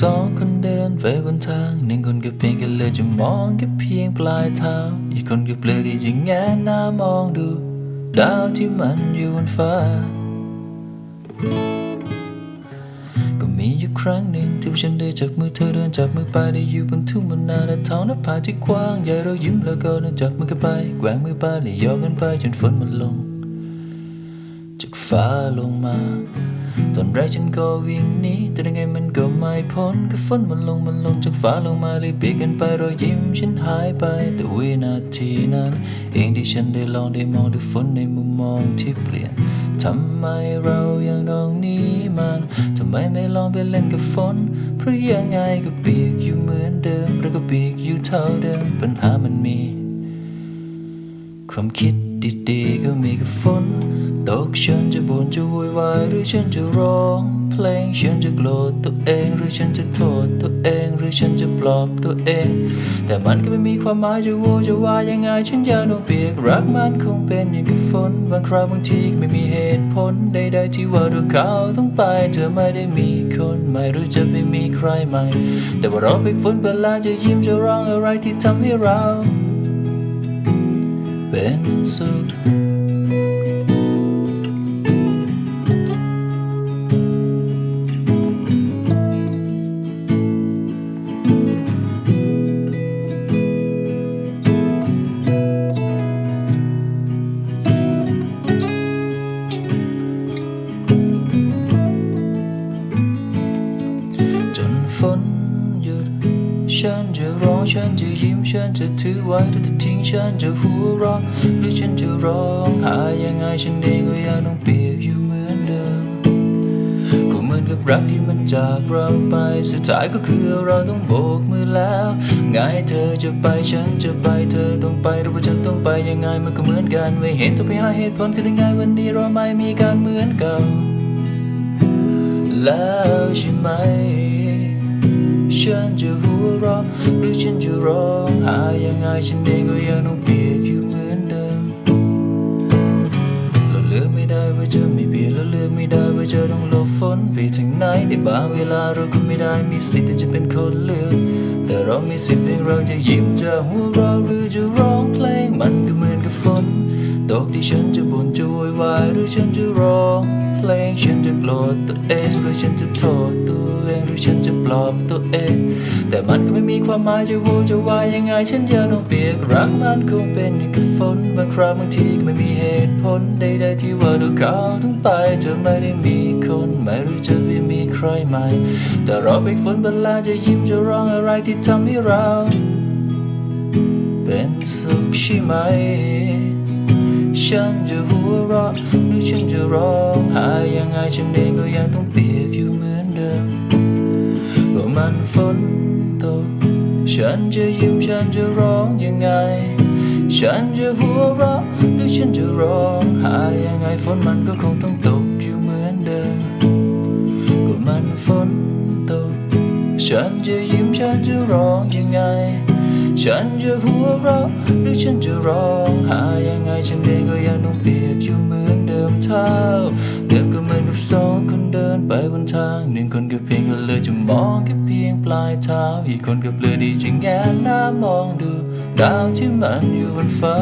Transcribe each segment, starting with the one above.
สองคนเดินไปบนทางหนึ่งคนก็เพียงแค่เลยจะมองแค่เพียงปลายเท้าอีกคนก็เปลือยที่จะแงนหน้ามองดู ดาวที่มันอยู่บนฟ้า ก็มีอยู่ครั้งหนึ่งที่ฉันได้จับมือเธอเดินจับมือไปได้อยู่บนทุ่งบนนาและท้องน้าผาที่กว้างใหญ่เรายิ้มแล้วก็เดินจับมือกันไปแกว่งมือไปและโยกกันไปจนฝนมันลงจากฟ้าลงมา ตอนแรกฉันก็วิ่งหนีแต่ยังไงมันก็ พ้นก็ฝนมันลงมันลงจากฟ้าลงมาเลยเบียกันไปรอยยิ้มฉันหายไป แต่วินาทีนั้น เองที่ฉันได้ลองได้มองดูฝนในมุมมองที่เปลี่ยนทำไมเรายังต้องนี้มันทำไมไม่ลองไปเล่นกับฝนเพราะยังไงก็เปียกอยู่เหมือนเดิมแล้วก็เปียกอยู่เท่าเดิมปัญหามันมี ความคิดดีๆก็มีกับฝน ตกฉันจะบ่นจะโวยวายหรือฉันจะร้อง เพลง ฉันจะโกรธตัวเองหรือฉันจะโทษตัวเองหรือฉันจะปลอบตัวเอง แต่มันก็ไม่มีความหมายจะโวจะวายยังไง ฉันอยากโดนเปียกรักมันคงเป็นอย่างกับฝนบางคราวบางทีก็ไม่มีเหตุผลใดๆที่ว่าตัวเขาต้องไป เธอไม่ได้มีคนใหม่หรือจะไม่มีใครใหม่ แต่ว่าเราเป็นฝนเวลาจะยิ้มจะร้องอะไรที่ทำให้เรา เป็นสุข จะร้องฉันจะยิ้มฉันจะถือไว้ถ้าเธอทิ้งฉันจะหัวเราะหรือฉันจะร้องห้ยังไงฉันเองก็ยังต้องเปียกอยู่เหมือนเดิมก็เหมือนกับรักที่มันจากเราไปสุดท้ายก็คือเราต้องโบกมือแล้วไงเธอจะไปฉันจะไปเธอต้องไปหรือว่าฉันต้องไปยังไงมันก็เหมือนกันไม่เห็นต้องไปหาเหตุผลคือยังไงวันนี้เราไม่มีการเหมือนเก่าแล้วใช่ไหม ฉันจะหัวเราะหรือฉันจะร้องห้ยังไงฉันเองก็ยังต้องเปียกอยู่เหมือนเดิมเราเลือกไม่ได้ว่าจะไม่เปียนเราเลือกไม่ได้ว่าจะต้องหลบฝนไปถึงไหนในบางเวลาเราก็ไม่ได้มีสิทธิ์ที่จะเป็นคนเลือก แต่เรามีสิทธิ์เพียงเราจะยิ้มจะหัวเราะหรือจะร้องเพลงมันก็เหมือนกับฝนตกที่ฉันจะบ่นจะโวยวายหรือฉันจะร้องเพลงฉัน โกรธตัวเองหรือฉันจะโทษตัวเองหรือฉันจะปลอบตัวเอง แต่มันก็ไม่มีความหมายจะโวจะวายยังไง ฉันยังต้องเปียกรักมันคงเป็นอย่างกับฝนบางคราวบางทีก็ไม่มีเหตุผลใดๆที่ว่าตัวเขาต้งไปเธอไม่ได้มีคนใหม่รือจะไม่มีใครใหม่ แต่เราเป็นฝนเวลาจะยิ้มจะร้องอะไรที่ทำให้เรา เป็นสุขใช่ไหม ฉันจะหัวเราะหรือฉันจะร้องไห้ยังไงฉันเองก็ยังต้องเปียกอยู่เหมือนเดิมก็มันฝนตก ฉันจะยิ้มฉันจะร้องยังไง ฉันจะหัวเราะหรือฉันจะร้องไห้ยังไงฝนมันก็คงต้องตกอยู่เหมือนเดิมก็มันฝนตก ฉันจะยิ้มฉันจะร้องยังไง ฉันจะหัวเราะหรือฉันจะร้องไห้ยังไง สองคนเดินไปบนทางหนึ่งคนก็เพียงก็เลยจะมองแค่เพียงปลายเท้าอีกคนก็เปลือยดีจะแงนหน้ามองดู ดาวที่มันอยู่บนฟ้า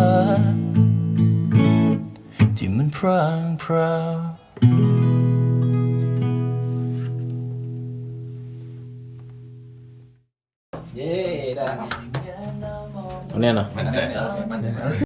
ที่มันพรางพราวเนี่ยเนาะ มันใช่